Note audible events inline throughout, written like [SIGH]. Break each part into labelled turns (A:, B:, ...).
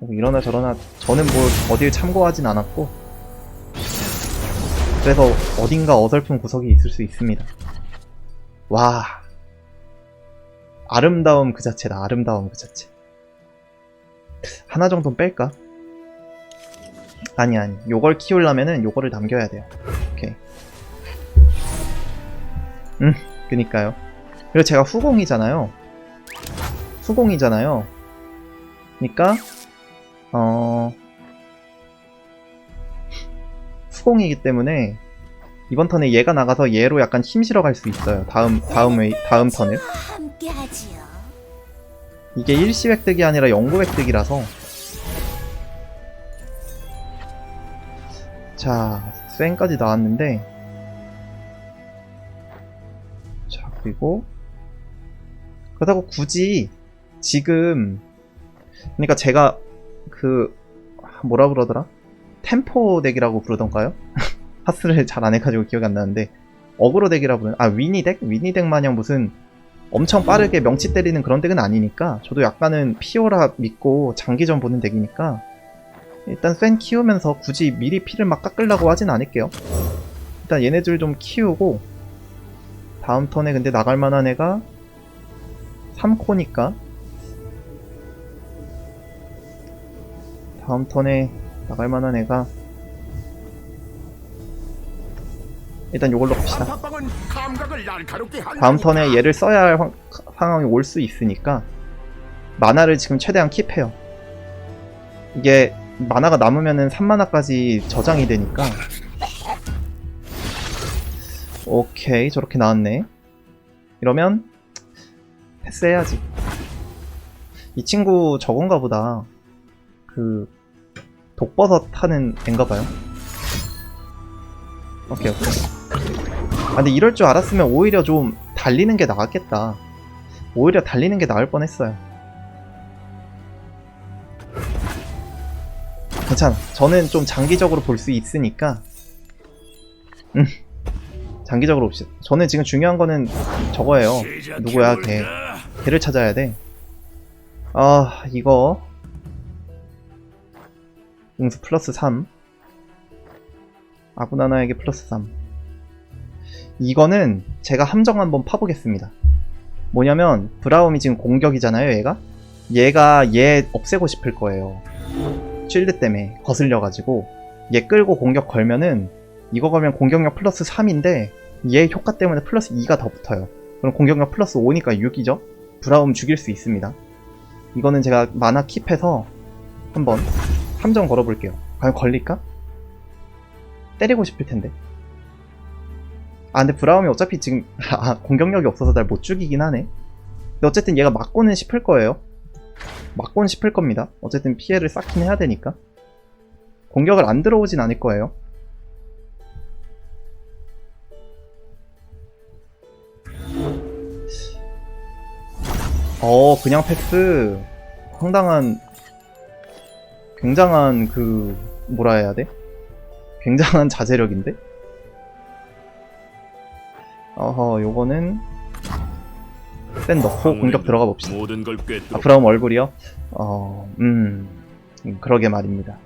A: 뭐 이러나 저러나 저는 뭐 어딜 참고하진 않았고 그래서 어딘가 어설픈 구석이 있을 수 있습니다. 와 아름다움 그 자체다 아름다움 그 자체. 하나 정도는 뺄까? 아니 아니 요걸 키우려면은 요거를 남겨야 돼요. 오케이. 음 그니까요. 그리고 제가 후공이잖아요. 후공이잖아요. 그니까 어 후공이기 때문에 이번 턴에 얘가 나가서 얘로 약간 힘 실어 갈 수 있어요. 다음 다음 다음 턴에. 이게 일시 획득이 아니라 영구 획득이라서. 자 쌩까지 나왔는데. 자 그리고 그렇다고 굳이 지금 그러니까 제가 그 뭐라 그러더라 템포 덱이라고 부르던가요? [LAUGHS] 하스를 잘 안 해가지고 기억이 안 나는데 어그로 덱이라 부르는 아 위니 덱? 위니 덱 마냥 무슨 엄청 빠르게 명치 때리는 그런 덱은 아니니까 저도 약간은 피오라 믿고 장기전 보는 덱이니까 일단 팬 키우면서 굳이 미리 피를 막 깎으려고 하진 않을게요 일단 얘네들 좀 키우고 다음 턴에 근데 나갈 만한 애가 3코니까 다음 턴에 나갈 만한 애가 일단 요걸로 갑시다. 다음 턴에 얘를 써야 할 황- 상황이 올 수 있으니까 만화를 지금 최대한 킵해요. 이게 만화가 남으면은 3만화까지 저장이 되니까 오케이 저렇게 나왔네. 이러면 패스해야지. 이 친구 저건가 보다. 그 독버섯 하는 앤가 봐요. 오케이 오케이. 아, 근데 이럴 줄 알았으면 오히려 좀 달리는 게 나았겠다. 오히려 달리는 게 나을 뻔했어요. 괜찮아. 저는 좀 장기적으로 볼 수 있으니까. 음. 장기적으로 봅시다. 저는 지금 중요한 거는 저거예요. 누구야, 걔. 걔를 찾아야 돼. 아, 이거. 응수 플러스 3. 아구나나에게 플러스 3. 이거는 제가 함정 한번 파보겠습니다. 뭐냐면 브라움이 지금 공격이잖아요, 얘가. 얘가 얘 없애고 싶을 거예요. 쉴드 때문에 거슬려가지고 얘 끌고 공격 걸면은 이거 걸면 공격력 플러스 3인데 얘 효과 때문에 플러스 2가 더 붙어요. 그럼 공격력 플러스 5니까 6이죠. 브라움 죽일 수 있습니다. 이거는 제가 만화 킵해서 한번 함정 걸어볼게요. 과연 걸릴까? 때리고 싶을 텐데. 아 근데 브라움이 어차피 지금 [LAUGHS] 아, 공격력이 없어서 날못 죽이긴 하네 근데 어쨌든 얘가 맞고는 싶을 거예요 맞고는 싶을 겁니다 어쨌든 피해를 쌓긴 해야 되니까 공격을 안 들어오진 않을 거예요 어 그냥 패스 상당한 굉장한 그 뭐라 해야 돼? 굉장한 자제력인데? 어허 요거는 센 넣고 공격 들어가 봅시다
B: 모든
A: 걸아
B: 꿰뚫어
A: 브라움 얼굴이요? 어... 음... 음, 그러게 말입니다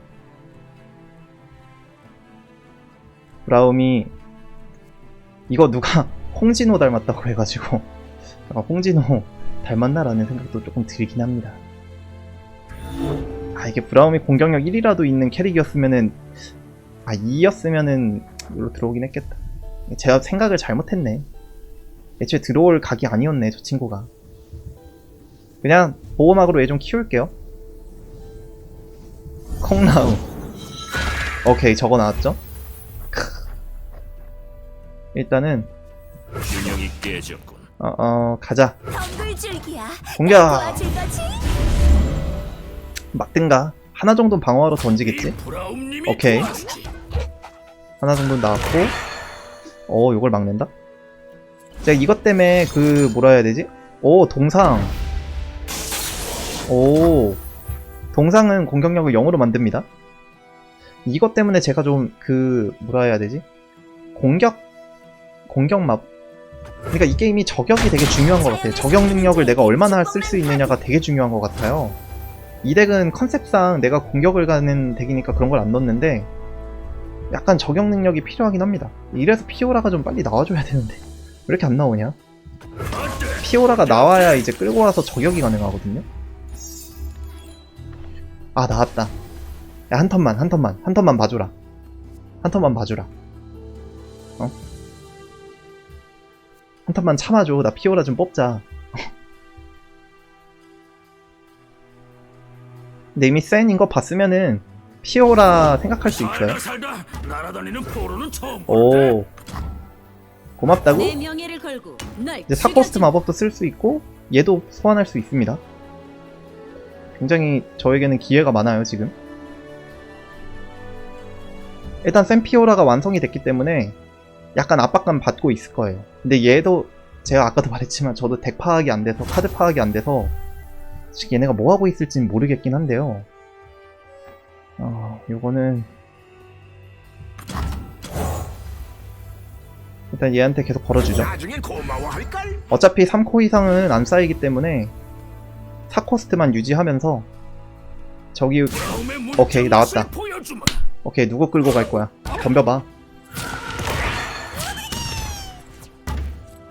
A: 브라움이 이거 누가 [LAUGHS] 홍진호 닮았다고 해가지고 약간 홍진호 닮았나라는 생각도 조금 들긴 합니다 아 이게 브라움이 공격력 1이라도 있는 캐릭이었으면은 아 2였으면은 이로 들어오긴 했겠다 제가 생각을 잘못했네. 애초에 들어올 각이 아니었네, 저 친구가. 그냥 보호막으로 얘 좀 키울게요. 콩나우. 오케이, 저거 나왔죠? 크. 일단은,
B: 균형이 깨졌군
A: 어, 어, 가자. 공격! 막든가. 하나 정도는 방어하러 던지겠지? 오케이. 하나 정도 나왔고 어 요걸 막는다? 제가 이것 때문에 그 뭐라 해야 되지? 오 동상 오 동상은 공격력을 0으로 만듭니다 이것 때문에 제가 좀 그 뭐라 해야 되지? 공격 공격 막 그러니까 이 게임이 저격이 되게 중요한 것 같아요 저격 능력을 내가 얼마나 쓸 수 있느냐가 되게 중요한 것 같아요 이 덱은 컨셉상 내가 공격을 가는 덱이니까 그런 걸 안 넣었는데 약간 저격 능력이 필요하긴 합니다. 이래서 피오라가 좀 빨리 나와줘야 되는데 왜 이렇게 안 나오냐? 피오라가 나와야 이제 끌고 와서 저격이 가능하거든요. 아 나왔다. 야 한 턴만 한 턴만 한 턴만 봐주라. 한 턴만 봐주라. 어? 한 턴만 참아줘. 나 피오라 좀 뽑자. 근데 이미 센인 거 봤으면은 피오라 생각할 수 있어요.
B: 살다 살다 날아다니는 포로는 처음.
A: 오 고맙다고?
C: 내 명예를 걸고 널
A: 이제 사코스트
C: 죽여줄-
A: 마법도 쓸 수 있고 얘도 소환할 수 있습니다. 굉장히 저에게는 기회가 많아요 지금. 일단 샘피오라가 완성이 됐기 때문에 약간 압박감 받고 있을 거예요. 근데 얘도 제가 아까도 [LAUGHS] 말했지만 저도 덱 파악이 안 돼서 카드 파악이 안 돼서 솔직히 얘네가 뭐 하고 있을지는 모르겠긴 한데요. 아, 요거는 일단 얘한테 계속 걸어주죠. 어차피 3코 이상은 안 쌓이기 때문에 4코스트만 유지하면서 저기 오케이, 나왔다. 오케이 누구 끌고 갈 거야 덤벼봐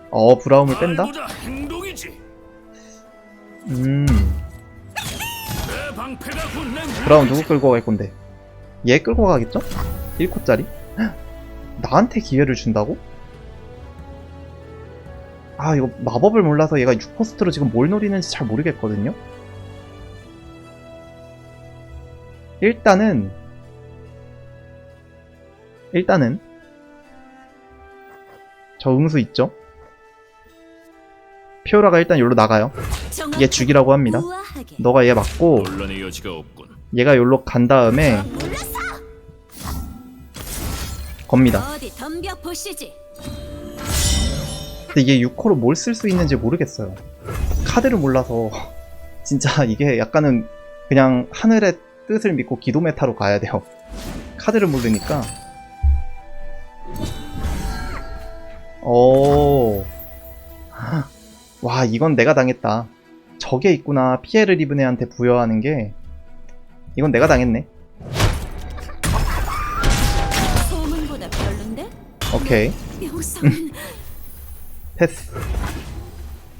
A: 어 브라움을 뺀다? 음 브라움 누구 끌고 갈 건데 얘 끌고 가겠죠? 1코짜리? [GASPS] 나한테 기회를 준다고? 아 이거 마법을 몰라서 얘가 6코스트로 지금 뭘 노리는지 잘 모르겠거든요 일단은 일단은 저 응수 있죠? 피오라가 일단 여기로 나가요 얘 죽이라고 합니다 너가 얘 맞고
B: 논란의 여지가 없군.
A: 얘가 여기로 간 다음에 겁니다
C: 어디 덤벼 보시지
A: 근데 얘 6코로 뭘 쓸 수 있는지 모르겠어요. 카드를 몰라서 [LAUGHS] 진짜 이게 약간은 그냥 하늘의 뜻을 믿고 기도 메타로 가야 돼요. 카드를 모르니까. 오. [GASPS] 와, 이건 내가 당했다. 저게 있구나. 피해를 입은 애한테 부여하는 게. 이건 내가 당했네.
C: 소문보다 별론데
A: 오케이.
C: 명성은 [LAUGHS]
A: 패스.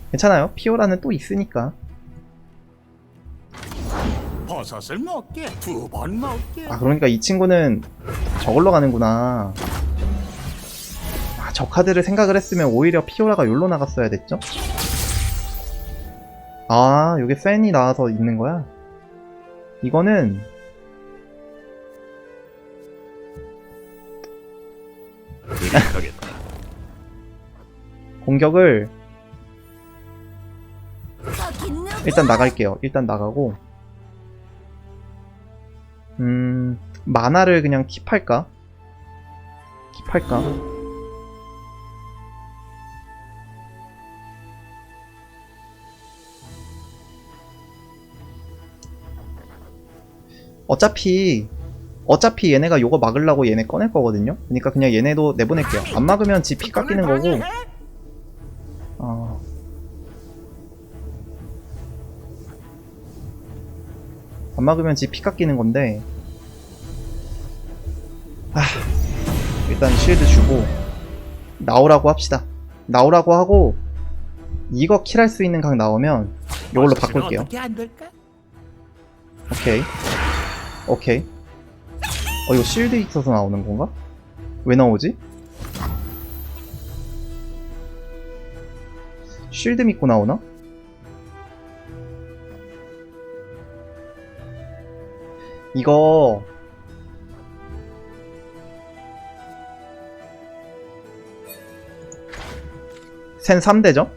A: 괜찮아요. 피오라는 또 있으니까.
D: 버섯을 먹게 두 번 먹게
A: 아 그러니까 이 친구는 저걸로 가는구나 아, 저 카드를 생각을 했으면 오히려 피오라가 욜로 나갔어야 됐죠? 아 요게 센이 나와서 있는 거야? 이거는. [LAUGHS] 공격을 일단 나갈게요 일단 나가고 음 만화를 그냥 킵할까? 킵할까? 어차피 어차피 얘네가 요거 막으려고 얘네 꺼낼 거거든요. 그러니까 그냥 얘네도 내보낼게요. 안 막으면 지 피 깎이는 거고. 어. 안 막으면 지 피 깎이는 건데. 아, 일단 쉴드 주고 나오라고 합시다. 나오라고 하고 이거 킬할 수 있는 각 나오면 이걸로 바꿀게요. 오케이. 오케이. 어, 이거 실드 있어서 나오는 건가? 왜 나오지? 실드 믿고 나오나? 이거 센 3대죠?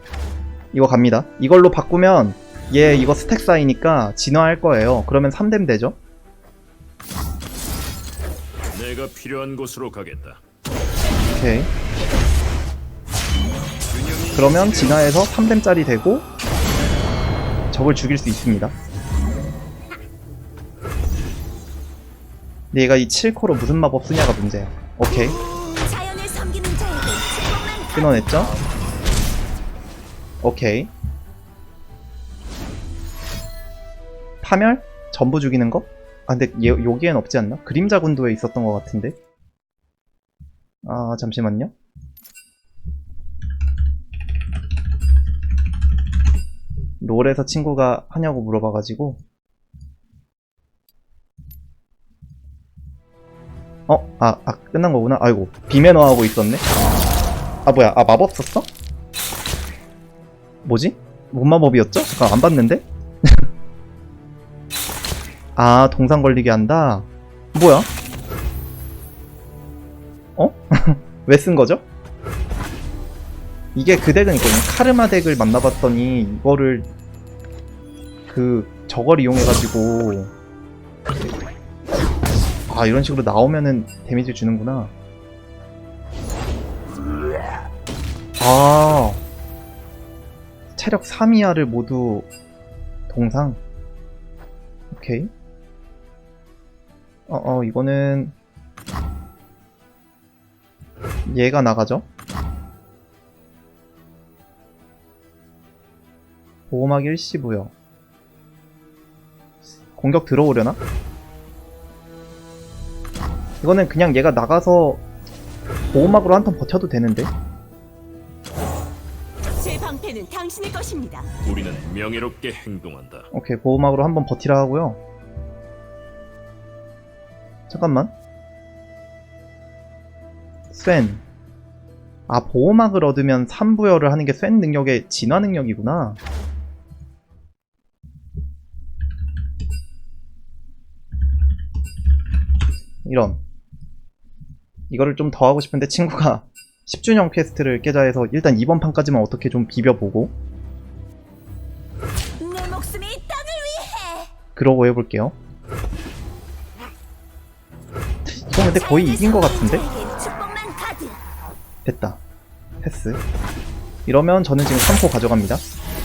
A: 이거 갑니다. 이걸로 바꾸면 얘 이거 스택 쌓이니까 진화할 거예요. 그러면 3댐 되죠?
B: 내가 필요한 곳으로 가겠다.
A: 오케이. 그러면 진화해서 3댐짜리 되고 적을 죽일 수 있습니다. 근데 얘가 이 7코로 무슨 마법 쓰냐가 문제야. 오케이.
C: 자연을 섬기는 자에게 축복만
A: 끊어냈죠? 오케이. 파멸? 전부 죽이는 거? 아 근데 얘, 여기엔 없지 않나? 그림자 군도에 있었던 것 같은데 아 잠시만요 롤에서 친구가 하냐고 물어봐가지고 어? 아, 아 끝난 거구나 아이고 비매너 하고 있었네 아 뭐야 아 마법 썼어? 뭐지? 뭔 마법이었죠? 잠깐 안 봤는데? 아 동상 걸리게 한다 뭐야? 어? [LAUGHS] 왜 쓴 거죠? 이게 그 덱은 있거든요 카르마 덱을 만나봤더니 이거를 그 저걸 이용해가지고 아 이런 식으로 나오면은 데미지 주는구나 아 체력 3 이하를 모두 동상 오케이 어 어 이거는 얘가 나가죠 보호막 일시부여 공격 들어오려나? 이거는 그냥 얘가 나가서 보호막으로 한 턴 버텨도 되는데
C: 제 방패는 당신의 것입니다.
B: 우리는 명예롭게 행동한다.
A: 오케이 보호막으로 한 번 버티라 하고요 잠깐만. 스웬 아 보호막을 얻으면 3부여를 하는 게 스웬 능력의 진화 능력이구나. 이런. 이거를 좀 더 하고 싶은데 친구가 [LAUGHS] 10주년 퀘스트를 깨자 해서 일단 이번 판까지만 어떻게 좀 비벼보고.
C: 내 목숨이 이 땅을 위해.
A: 그러고 해볼게요. 근데 거의 이긴 것 같은데? 됐다. 패스. 이러면 저는 지금 3코 가져갑니다.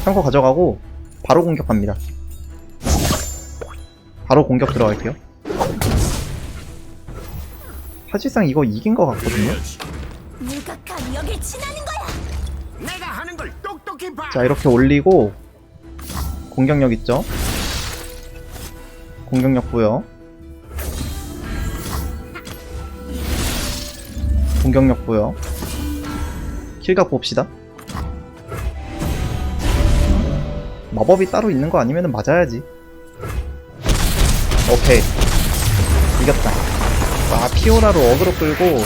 A: 3코 가져가고 바로 공격합니다. 바로 공격 들어갈게요. 사실상 이거 이긴 것 같거든요. 자 이렇게 올리고 공격력 있죠? 공격력 부여 공격력 부여. 킬각 봅시다. 마법이 따로 있는 거 아니면 맞아야지. 오케이. 이겼다. 와 피오라로 어그로 끌고